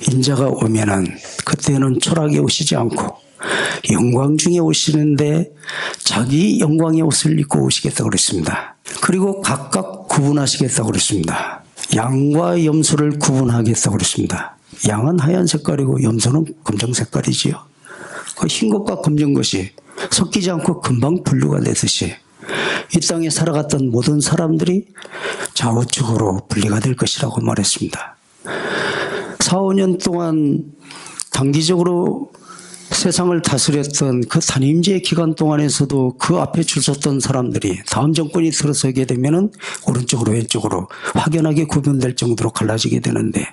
인자가 오면은 그때는 초락에 오시지 않고 영광 중에 오시는데 자기 영광의 옷을 입고 오시겠다고 그랬습니다. 그리고 각각 구분하시겠다고 그랬습니다. 양과 염소를 구분하겠다고 그랬습니다. 양은 하얀 색깔이고 염소는 검정 색깔이지요. 그 흰 것과 검정 것이 섞이지 않고 금방 분류가 되듯이 이 땅에 살아갔던 모든 사람들이 좌우측으로 분리가 될 것이라고 말했습니다. 4, 5년 동안 단기적으로 세상을 다스렸던 그 단임제 기간 동안에서도 그 앞에 줄 섰던 사람들이 다음 정권이 들어서게 되면은 오른쪽으로 왼쪽으로 확연하게 구분될 정도로 갈라지게 되는데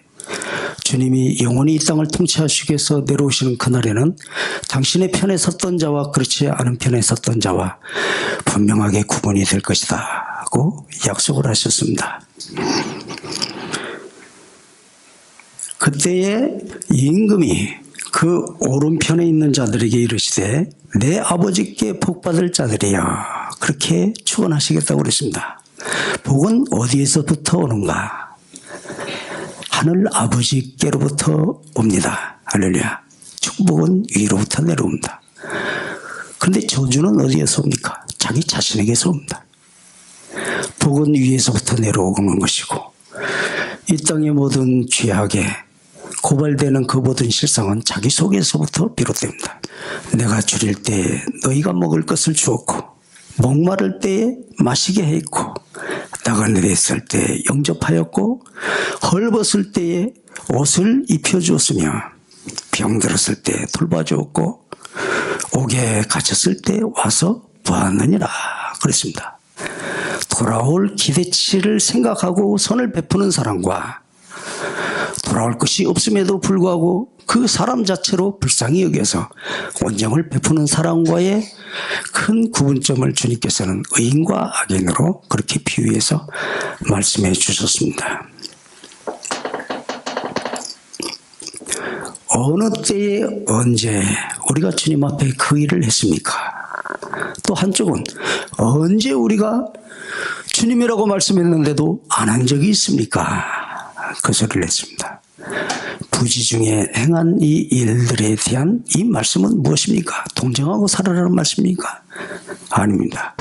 주님이 영원히 이 땅을 통치하시기 위해서 내려오시는 그날에는 당신의 편에 섰던 자와 그렇지 않은 편에 섰던 자와 분명하게 구분이 될 것이다 하고 약속을 하셨습니다. 그때에 임금이 그 오른편에 있는 자들에게 이르시되 내 아버지께 복받을 자들이여 그렇게 축원하시겠다고 그랬습니다. 복은 어디에서부터 오는가? 하늘 아버지께로부터 옵니다. 할렐루야. 축복은 위로부터 내려옵니다. 그런데 저주는 어디에서 옵니까? 자기 자신에게서 옵니다. 복은 위에서부터 내려오는 것이고 이 땅의 모든 죄악에 고발되는 그 모든 실상은 자기 속에서부터 비롯됩니다. 내가 줄일 때 너희가 먹을 것을 주었고 목마를 때에 마시게 했고 나가내렸을 때 영접하였고 헐벗을 때에 옷을 입혀주었으며 병들었을 때 돌봐주었고 옥에 갇혔을 때 와서 보았느니라 그랬습니다. 돌아올 기대치를 생각하고 선을 베푸는 사람과 돌아올 것이 없음에도 불구하고 그 사람 자체로 불쌍히 여겨서 원정을 베푸는 사람과의 큰 구분점을 주님께서는 의인과 악인으로 그렇게 비유해서 말씀해 주셨습니다. 어느 때에 언제 우리가 주님 앞에 그 일을 했습니까? 또 한쪽은 언제 우리가 주님이라고 말씀했는데도 안 한 적이 있습니까? 그 소리를 했습니다. 부지 중에 행한 이 일들에 대한 이 말씀은 무엇입니까? 동정하고 살아라는 말씀입니까? 아닙니다.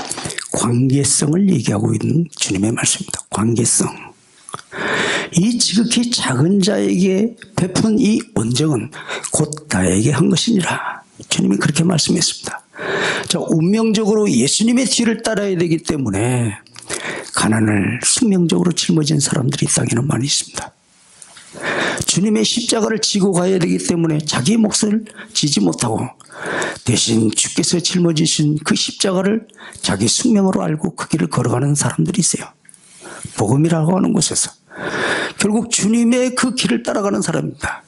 관계성을 얘기하고 있는 주님의 말씀입니다. 관계성. 이 지극히 작은 자에게 베푼 이 온정은 곧 나에게 한 것이니라. 주님이 그렇게 말씀했습니다. 자, 운명적으로 예수님의 뒤를 따라야 되기 때문에 가난을 숙명적으로 짊어진 사람들이 이 땅에는 많이 있습니다. 주님의 십자가를 지고 가야 되기 때문에 자기 몫을 지지 못하고 대신 주께서 짊어지신 그 십자가를 자기 숙명으로 알고 그 길을 걸어가는 사람들이 있어요. 복음이라고 하는 곳에서 결국 주님의 그 길을 따라가는 사람입니다.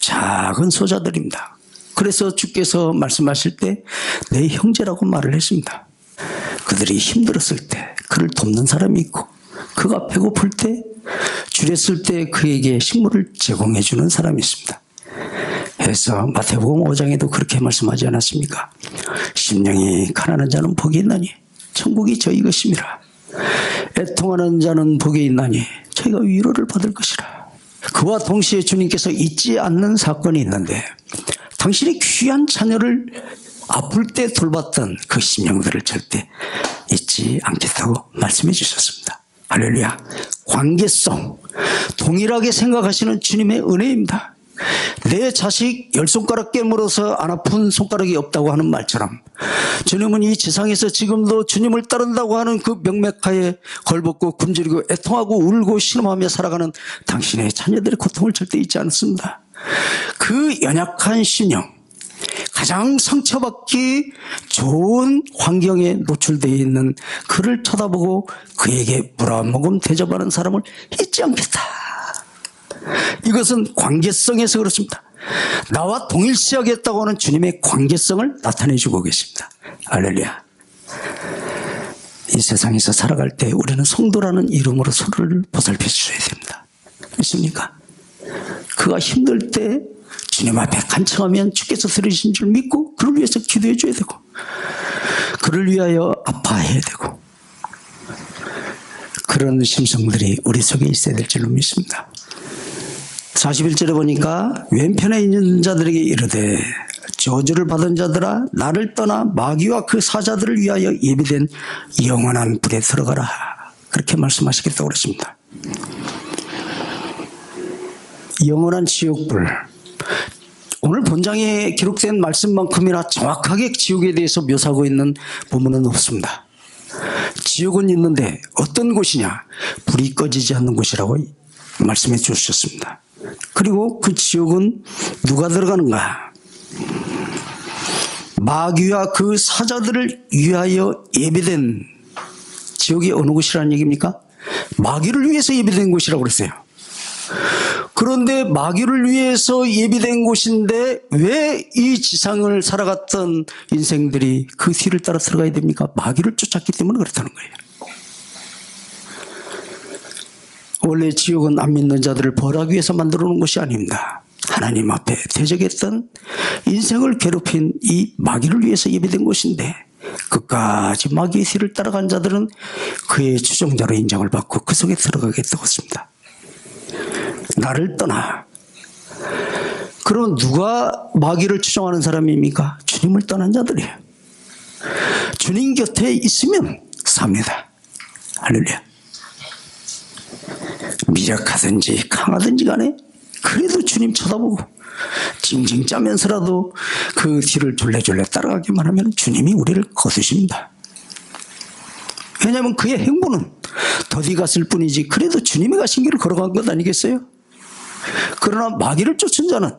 작은 소자들입니다. 그래서 주께서 말씀하실 때 내 형제라고 말을 했습니다. 그들이 힘들었을 때 그를 돕는 사람이 있고 그가 배고플 때 줄였을 때 그에게 식물을 제공해 주는 사람이 있습니다. 해서 마태복음 5장에도 그렇게 말씀하지 않았습니까? 심령이 가난한 자는 복이 있나니 천국이 저희 것임이라. 애통하는 자는 복이 있나니 저희가 위로를 받을 것이라. 그와 동시에 주님께서 잊지 않는 사건이 있는데 당신이 귀한 자녀를 아플 때 돌봤던 그 심령들을 절대 잊지 않겠다고 말씀해 주셨습니다. 할렐루야. 관계성. 동일하게 생각하시는 주님의 은혜입니다. 내 자식 열 손가락 깨물어서 안 아픈 손가락이 없다고 하는 말처럼 주님은 이 세상에서 지금도 주님을 따른다고 하는 그 명맥하에 걸벗고 굶주리고 애통하고 울고 신음하며 살아가는 당신의 자녀들의 고통을 절대 잊지 않습니다. 그 연약한 신령, 가장 상처받기 좋은 환경에 노출되어 있는 그를 쳐다보고 그에게 물한 모금 대접하는 사람을 잊지 않겠다. 이것은 관계성에서 그렇습니다. 나와 동일시하겠다고 하는 주님의 관계성을 나타내주고 계십니다. 알렐루야. 이 세상에서 살아갈 때 우리는 성도라는 이름으로 서로를 보살펴 주셔야 됩니다. 있습니까? 그가 힘들 때 주님 앞에 간청하면 주께서 들으신 줄 믿고 그를 위해서 기도해 줘야 되고 그를 위하여 아파해야 되고 그런 심성들이 우리 속에 있어야 될 줄로 믿습니다. 41절에 보니까 왼편에 있는 자들에게 이르되 저주를 받은 자들아 나를 떠나 마귀와 그 사자들을 위하여 예비된 영원한 불에 들어가라 그렇게 말씀하시겠다고 그랬습니다. 영원한 지옥불 오늘 본장에 기록된 말씀만큼이나 정확하게 지옥에 대해서 묘사하고 있는 본문은 없습니다. 지옥은 있는데 어떤 곳이냐? 불이 꺼지지 않는 곳이라고 말씀해 주셨습니다. 그리고 그 지옥은 누가 들어가는가? 마귀와 그 사자들을 위하여 예비된 지옥이 어느 곳이라는 얘기입니까? 마귀를 위해서 예비된 곳이라고 그랬어요. 그런데 마귀를 위해서 예비된 곳인데 왜 이 지상을 살아갔던 인생들이 그 뒤를 따라 들어가야 됩니까? 마귀를 쫓았기 때문에 그렇다는 거예요. 원래 지옥은 안 믿는 자들을 벌하기 위해서 만들어 놓은 것이 아닙니다. 하나님 앞에 대적했던 인생을 괴롭힌 이 마귀를 위해서 예비된 곳인데 끝까지 마귀의 뒤를 따라간 자들은 그의 추종자로 인정을 받고 그 속에 들어가게 되었습니다. 나를 떠나. 그럼 누가 마귀를 추종하는 사람입니까? 주님을 떠난 자들이에요. 주님 곁에 있으면 삽니다. 할렐루야. 미력하든지 강하든지 간에 그래도 주님 쳐다보고 징징 짜면서라도 그 뒤를 졸래졸래 따라가기만 하면 주님이 우리를 거두십니다. 왜냐하면 그의 행보는 더디 갔을 뿐이지 그래도 주님이 가신 길을 걸어간 것 아니겠어요? 그러나 마귀를 쫓은 자는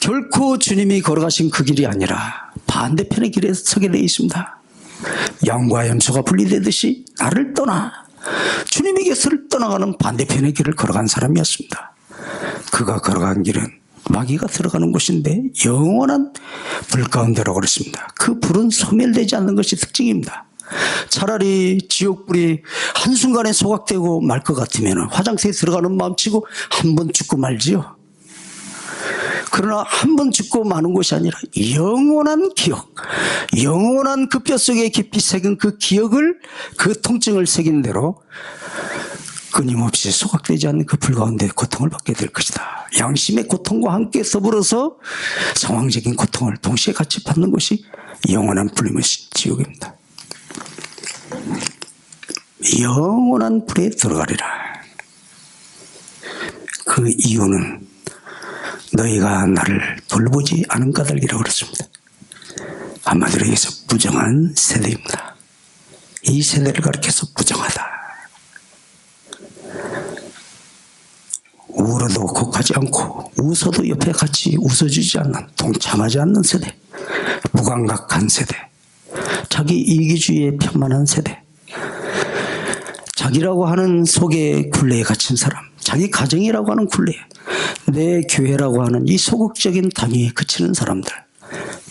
결코 주님이 걸어가신 그 길이 아니라 반대편의 길에 서게 되어 있습니다. 양과 염소가 분리되듯이 나를 떠나 주님의 곁을 떠나가는 반대편의 길을 걸어간 사람이었습니다. 그가 걸어간 길은 마귀가 들어가는 곳인데 영원한 불 가운데라고 그랬습니다. 그 불은 소멸되지 않는 것이 특징입니다. 차라리 지옥불이 한순간에 소각되고 말 것 같으면 화장실에 들어가는 마음치고 한 번 죽고 말지요. 그러나 한 번 죽고 마는 것이 아니라 영원한 기억, 영원한 그 뼛속에 깊이 새긴 그 기억을 그 통증을 새긴 대로 끊임없이 소각되지 않는 그 불 가운데 고통을 받게 될 것이다. 양심의 고통과 함께 더불어서 상황적인 고통을 동시에 같이 받는 것이 영원한 불임의 지옥입니다. 영원한 불에 들어가리라. 그 이유는 너희가 나를 돌보지 않은 까닭이라고 그랬습니다. 한마디로 해서 부정한 세대입니다. 이 세대를 가리켜서 부정하다. 울어도 곡하지 않고 웃어도 옆에 같이 웃어주지 않는 동참하지 않는 세대 무감각한 세대 자기 이기주의에 편만한 세대 자기라고 하는 속에 굴레에 갇힌 사람 자기 가정이라고 하는 굴레 내 교회라고 하는 이 소극적인 단위에 그치는 사람들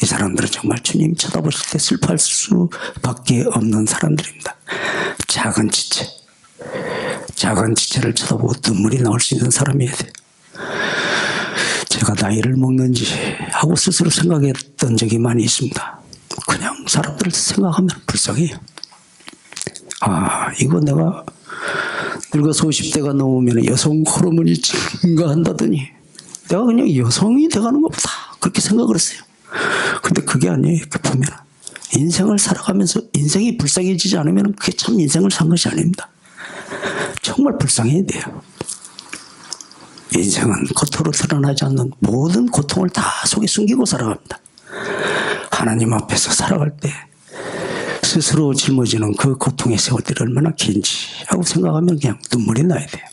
이 사람들은 정말 주님 쳐다보실 때 슬퍼할 수밖에 없는 사람들입니다 작은 지체 작은 지체를 쳐다보고 눈물이 나올 수 있는 사람이어야 돼요. 제가 나이를 먹는지 하고 스스로 생각했던 적이 많이 있습니다. 그냥 사람들을 생각하면 불쌍해요. 아, 이거 내가 늙어서 50대가 넘으면 여성 호르몬이 증가한다더니 내가 그냥 여성이 돼가는 것보다 그렇게 생각을 했어요. 근데 그게 아니에요. 이렇게 보면. 인생을 살아가면서 인생이 불쌍해지지 않으면 그게 참 인생을 산 것이 아닙니다. 정말 불쌍해야 돼요. 인생은 겉으로 드러나지 않는 모든 고통을 다 속에 숨기고 살아갑니다. 하나님 앞에서 살아갈 때 스스로 짊어지는 그 고통의 세월들이 얼마나 긴지 하고 생각하면 그냥 눈물이 나야 돼요.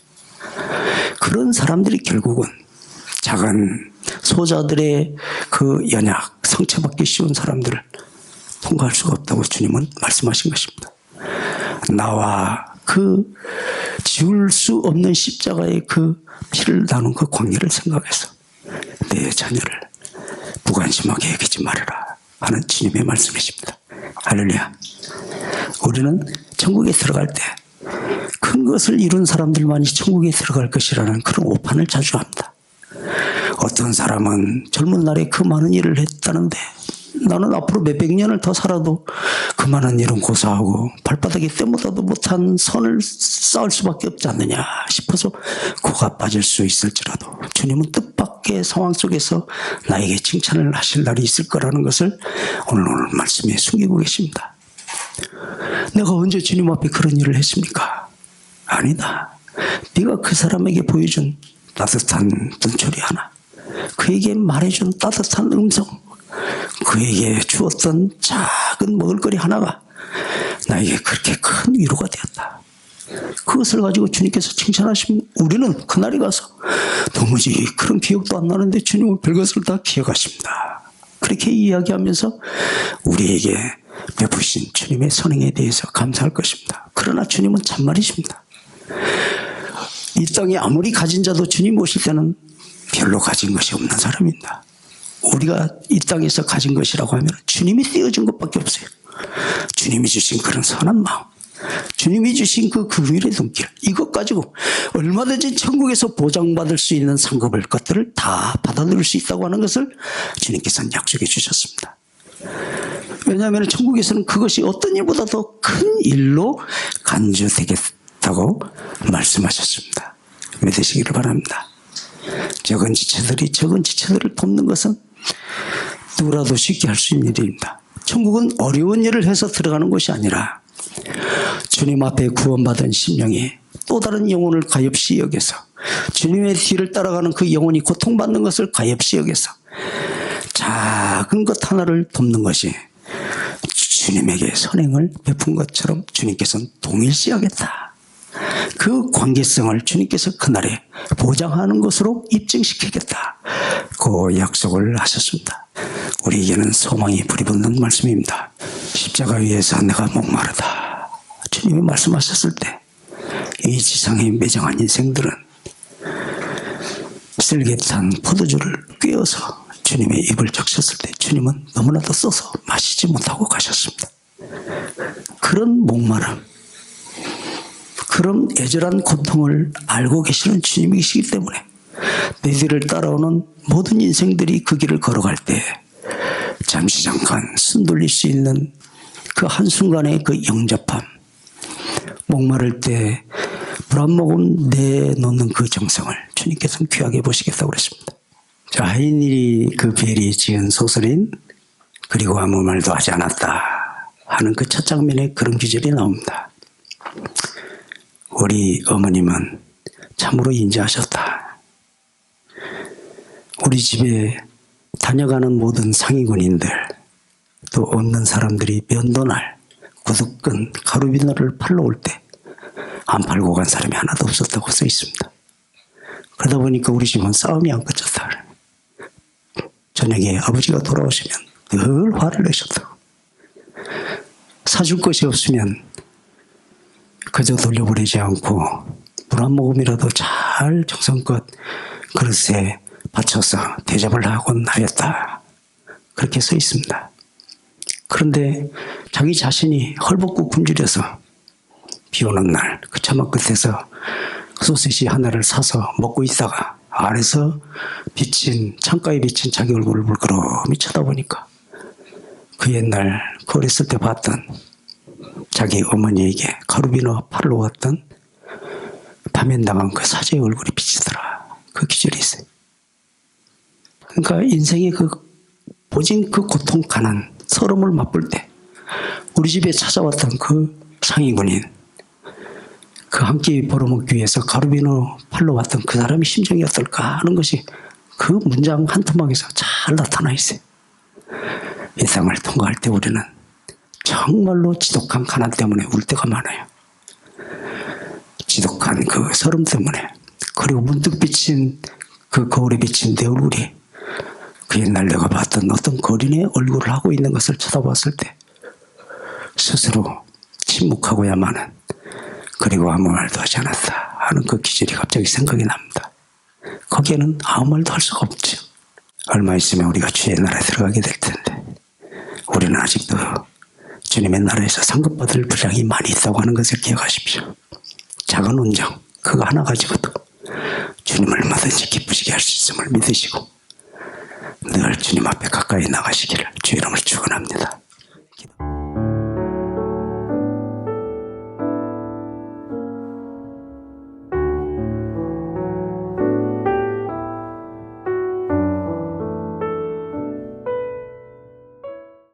그런 사람들이 결국은 작은 소자들의 그 연약, 상처받기 쉬운 사람들을 통과할 수가 없다고 주님은 말씀하신 것입니다. 나와 그 지울 수 없는 십자가의 그 피를 나눈 그 관계를 생각해서 내 자녀를 무관심하게 여기지 말아라 하는 주님의 말씀이십니다. 할렐루야. 우리는 천국에 들어갈 때 큰 것을 이룬 사람들만이 천국에 들어갈 것이라는 그런 오판을 자주 합니다. 어떤 사람은 젊은 날에 그 많은 일을 했다는데 나는 앞으로 몇백 년을 더 살아도 그만한 일은 고사하고 발바닥에 때묻어도 못한 선을 쌓을 수밖에 없지 않느냐 싶어서 코가 빠질 수 있을지라도 주님은 뜻 밖의 상황 속에서 나에게 칭찬을 하실 날이 있을 거라는 것을 오늘 오늘 말씀에 숨기고 계십니다. 내가 언제 주님 앞에 그런 일을 했습니까? 아니다. 네가 그 사람에게 보여준 따뜻한 눈초리 하나, 그에게 말해준 따뜻한 음성, 그에게 주었던 작은 먹을거리 하나가 나에게 그렇게 큰 위로가 되었다. 그것을 가지고 주님께서 칭찬하시면 우리는 그날에 가서 도무지 그런 기억도 안 나는데 주님은 별것을 다 기억하십니다. 그렇게 이야기하면서 우리에게 베푸신 주님의 선행에 대해서 감사할 것입니다. 그러나 주님은 참말이십니다. 이 땅에 아무리 가진 자도 주님 오실 때는 별로 가진 것이 없는 사람입니다. 우리가 이 땅에서 가진 것이라고 하면 주님이 떼어준 것밖에 없어요. 주님이 주신 그런 선한 마음, 주님이 주신 그 금일의 눈길, 이것 가지고 얼마든지 천국에서 보장받을 수 있는 상급을 것들을 다 받아들일 수 있다고 하는 것을 주님께서는 약속해 주셨습니다. 왜냐하면 천국에서는 그것이 어떤 일보다 더 큰 일로 간주되겠다고 말씀하셨습니다. 믿으시기를 바랍니다. 적은 지체들이 적은 지체들을 돕는 것은 누구라도 쉽게 할 수 있는 일입니다. 천국은 어려운 일을 해서 들어가는 것이 아니라 주님 앞에 구원받은 심령이 또 다른 영혼을 가엾이 여겨서 주님의 뒤를 따라가는 그 영혼이 고통받는 것을 가엾이 여겨서 작은 것 하나를 돕는 것이 주님에게 선행을 베푼 것처럼 주님께서는 동일시하겠다. 그 관계성을 주님께서 그날에 보장하는 것으로 입증시키겠다. 그 약속을 하셨습니다. 우리에게는 소망이 불이 붙는 말씀입니다. 십자가 위에서 내가 목마르다. 주님이 말씀하셨을 때 이 지상에 매정한 인생들은 쓸개탄 포도주를 꿰어서 주님의 입을 적셨을 때 주님은 너무나도 써서 마시지 못하고 가셨습니다. 그런 목마름, 그런 애절한 고통을 알고 계시는 주님이시기 때문에 내 뒤를 따라오는 모든 인생들이 그 길을 걸어갈 때 잠시 잠깐 숨 돌릴 수 있는 그 한순간의 그 영접함, 목마를 때 물 한 모금 내놓는 그 정성을 주님께서는 귀하게 보시겠다고 그랬습니다. 자, 하인일이 그 벨이 지은 소설인 그리고 아무 말도 하지 않았다 하는 그 첫 장면에 그런 기절이 나옵니다. 우리 어머님은 참으로 인자하셨다. 우리 집에 다녀가는 모든 상위군인들 또 없는 사람들이 면도날 구두끈 가루비너를 팔러 올 때 안 팔고 간 사람이 하나도 없었다고 써 있습니다. 그러다 보니까 우리 집은 싸움이 안 끝졌다. 저녁에 아버지가 돌아오시면 늘 화를 내셨다고. 사줄 것이 없으면 그저 돌려보내지 않고 물 한 모금이라도 잘 정성껏 그릇에 받쳐서 대접을 하곤 하였다. 그렇게 써 있습니다. 그런데 자기 자신이 헐벗고 굶주려서 비 오는 날그 차마 끝에서 소시지 하나를 사서 먹고 있다가 아래서 비친 창가에 비친 자기 얼굴을 물끄러미 쳐다보니까 그 옛날 그 어렸을 때 봤던 자기 어머니에게 가루비누 팔러 왔던 파면 당한 그 사제의 얼굴이 비치더라. 그 기절이 있어요. 그러니까 인생의 그 보진 그 고통, 가난, 서름을 맛볼 때 우리 집에 찾아왔던 그 상위군인 그 한 끼 벌어먹기 위해서 가루비누 팔러 왔던 그 사람의 심정이 어떨까 하는 것이 그 문장 한 토막에서 잘 나타나 있어요. 일상을 통과할 때 우리는 정말로 지독한 가난 때문에 울 때가 많아요. 지독한 그 서름 때문에 그리고 문득 비친 그 거울에 비친 내 얼굴이 그 옛날 내가 봤던 어떤 거린의 얼굴을 하고 있는 것을 쳐다봤을 때 스스로 침묵하고야만은 그리고 아무 말도 하지 않았다 하는 그 기절이 갑자기 생각이 납니다. 거기에는 아무 말도 할 수가 없죠. 얼마 있으면 우리가 주의 나라에 들어가게 될 텐데 우리는 아직도 주님의 나라에서 상급받을 분량이 많이 있다고 하는 것을 기억하십시오. 작은 운정 그거 하나 가지고도 주님 얼마든지 기쁘시게 할 수 있음을 믿으시고 늘 주님 앞에 가까이 나가시기를 주 이름으로 축원합니다.